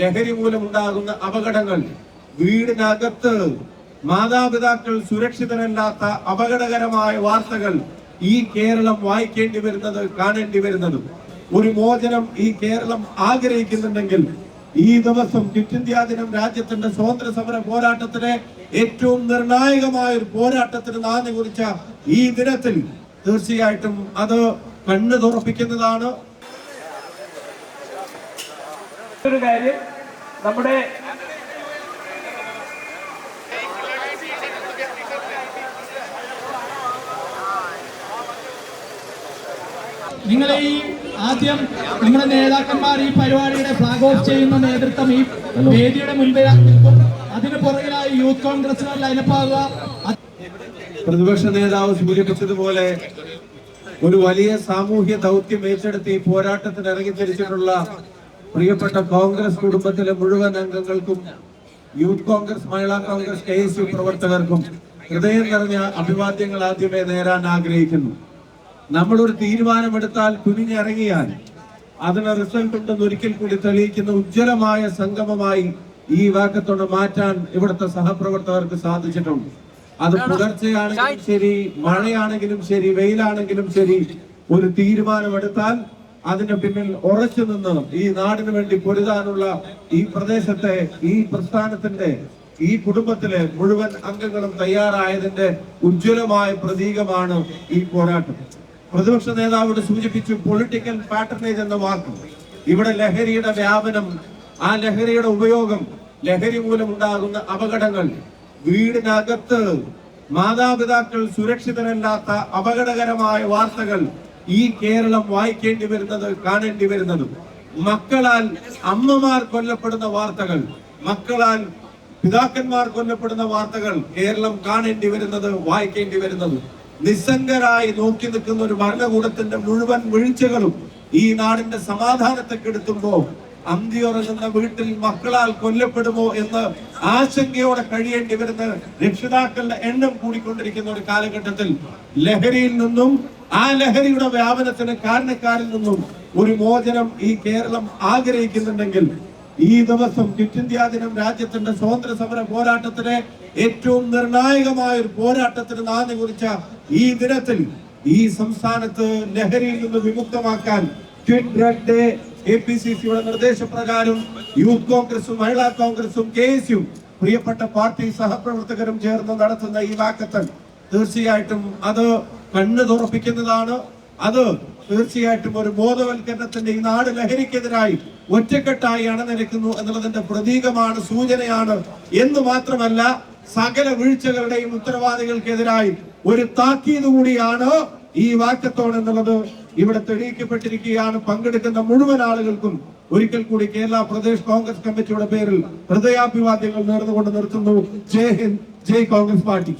ലഹരി മൂലമുണ്ടാകുന്ന അപകടങ്ങൾ വീടിനകത്ത് മാതാപിതാക്കൾ സുരക്ഷിതരല്ലാത്ത അപകടകരമായ വാർത്തകൾ ഈ കേരളം വായിക്കേണ്ടി വരുന്നത് കാണേണ്ടി വരുന്നത്. ഒരു മോചനം ഈ കേരളം ആഗ്രഹിക്കുന്നുണ്ടെങ്കിൽ ഈ ദിവസം ക്വിറ്റ് ഇന്ത്യ ദിനം രാജ്യത്തിന്റെ സ്വാതന്ത്ര്യ സമര പോരാട്ടത്തിന് ഏറ്റവും നിർണായകമായ ഒരു പോരാട്ടത്തിന് നാന്ദി കുറിച്ച ഈ ദിനത്തിൽ തീർച്ചയായിട്ടും അത് കണ്ണു തുറപ്പിക്കുന്നതാണ് ഒരു കാര്യം നമ്മുടെ നിങ്ങളെ ഈ ആദ്യം നിങ്ങളുടെ നേതാക്കന്മാർ ഈ പരിപാടിയുടെ ഫ്ലാഗ് ഓഫ് ചെയ്യുന്ന നേതൃത്വം ഈ വേദിയുടെ മുൻപിൽ അതിന് പുറകിലായി യൂത്ത് കോൺഗ്രസുകാരിൽ ലൈനപ്പാകുക പ്രതിപക്ഷ നേതാവ് സൂചിപ്പിച്ചതുപോലെ ഒരു വലിയ സാമൂഹ്യ ദൗത്യം ഏറ്റെടുത്ത് ഈ പോരാട്ടത്തിന് ഇറങ്ങിത്തിരിച്ചിട്ടുള്ള പ്രിയപ്പെട്ട കോൺഗ്രസ് കുടുംബത്തിലെ മുഴുവൻ അംഗങ്ങൾക്കും youth Congress Mahila Congress K S U പ്രവർത്തകർക്കും ഹൃദയം നിറഞ്ഞ അഭിവാദ്യങ്ങൾ ആദ്യമേ നേരാൻ ആഗ്രഹിക്കുന്നു. നമ്മളൊരു തീരുമാനമെടുത്താൽ കുനിഞ്ഞിറങ്ങിയാൽ അതിന് റിസൾട്ട് ഉണ്ടെന്ന് ഒരിക്കൽ കൂടി തെളിയിക്കുന്ന ഉജ്ജ്വലമായ സംഗമമായി ഈ വാക്കത്തോട് മാറ്റാൻ ഇവിടുത്തെ സഹപ്രവർത്തകർക്ക് സാധിച്ചിട്ടുണ്ട്. അത് പുലർച്ചെയാണെങ്കിലും ശരി മഴയാണെങ്കിലും ശരി വെയിലാണെങ്കിലും ശരി ഒരു തീരുമാനമെടുത്താൽ അതിന് പിന്നിൽ ഉറച്ചു നിന്ന് ഈ നാടിന് വേണ്ടി പൊരുതാനുള്ള ഈ പ്രദേശത്തെ ഈ പ്രസ്ഥാനത്തിന്റെ ഈ കുടുംബത്തിലെ മുഴുവൻ അംഗങ്ങളും തയ്യാറായതിന്റെ ഉജ്ജ്വലമായ പ്രതീകമാണ് ഈ പോരാട്ടം. പ്രതിപക്ഷ നേതാവോട് സൂചിപ്പിച്ചു പൊളിറ്റിക്കൽ പാറ്റർനേജ് എന്ന വാക്ക്. ഇവിടെ ലഹരിയുടെ വ്യാപനം ആ ലഹരിയുടെ ഉപയോഗം ലഹരി മൂലമുണ്ടാകുന്ന അപകടങ്ങൾ വീടിനകത്ത് മാതാപിതാക്കൾ സുരക്ഷിതരല്ലാത്ത അപകടകരമായ വാർത്തകൾ ഈ കേരളം വായിക്കേണ്ടി വരുന്നത് കാണേണ്ടി വരുന്നതും മക്കളാൽ അമ്മമാർ കൊല്ലപ്പെടുന്ന വാർത്തകൾ മക്കളാൽ പിതാക്കന്മാർ കൊല്ലപ്പെടുന്ന വാർത്തകൾ കേരളം കാണേണ്ടി വരുന്നത് വായിക്കേണ്ടി വരുന്നതും. നിസ്സംഗരായി നോക്കി നിൽക്കുന്ന ഒരു ഭരണകൂടത്തിന്റെ മുഴുവൻ വീഴ്ചകളും ഈ നാടിന്റെ സമാധാനത്തെ കെടുത്തുമ്പോ അന്തിയുറങ്ങുന്ന വീട്ടിൽ മക്കളാൽ കൊല്ലപ്പെടുമോ എന്ന് ആശങ്കയോടെ കഴിയേണ്ടി വരുന്ന രക്ഷിതാക്കളുടെ എണ്ണം കൂടിക്കൊണ്ടിരിക്കുന്ന ഒരു കാലഘട്ടത്തിൽ ലഹരിയിൽ നിന്നും ആ ലഹരിയുടെ വ്യാപനത്തിന് കാരണക്കാരിൽ നിന്നും ഒരു മോചനം ഈ കേരളം ആഗ്രഹിക്കുന്നുണ്ടെങ്കിൽ ഈ ദിവസം ക്വിറ്റ് ഇന്ത്യ ദിനം രാജ്യത്തിന്റെ സ്വാതന്ത്ര്യ സമര പോരാട്ടത്തിന് ഏറ്റവും നിർണായകമായ ഒരു പോരാട്ടത്തിന് നാന്ദി കുറിച്ച ഈ ദിനത്തിൽ ഈ സംസ്ഥാനത്ത് ലഹരിയിൽ നിന്ന് വിമുക്തമാക്കാൻ quit drug day A P C സിയുടെ നിർദ്ദേശപ്രകാരം യൂത്ത് കോൺഗ്രസും മഹിളാ കോൺഗ്രസും കെ എസ് യു പ്രിയപ്പെട്ട പാർട്ടി സഹപ്രവർത്തകരും ചേർന്ന് നടത്തുന്ന ഈ വാക്കത്തൽ തീർച്ചയായിട്ടും അത് കണ്ണു തുറപ്പിക്കുന്നതാണ് അത്. തീർച്ചയായിട്ടും ഒരു ബോധവൽക്കരണത്തിന്റെ ഈ നാട് ലഹരിക്കെതിരായി ഒറ്റക്കെട്ടായി അണനിരക്കുന്നു എന്നുള്ളതിന്റെ പ്രതീകമാണ് സൂചനയാണ്. എന്ന് മാത്രമല്ല സകല വീഴ്ചകളുടെയും ഉത്തരവാദികൾക്കെതിരായി ഒരു താക്കീത് കൂടിയാണ് ഈ വാക്കത്തോൺ എന്നുള്ളത്. ഇവിടെ തെളിയിക്കപ്പെട്ടിരിക്കുകയാണ് പങ്കെടുക്കുന്ന മുഴുവൻ ആളുകൾക്കും. ഒരിക്കൽ കൂടി കേരള പ്രദേശ് കോൺഗ്രസ് കമ്മിറ്റിയുടെ പേരിൽ ഹൃദയാഭിവാദ്യങ്ങൾ നേർന്നുകൊണ്ട് നിർത്തുന്നു. ജയ് ഹിന്ദ് ജയ് കോൺഗ്രസ് പാർട്ടി.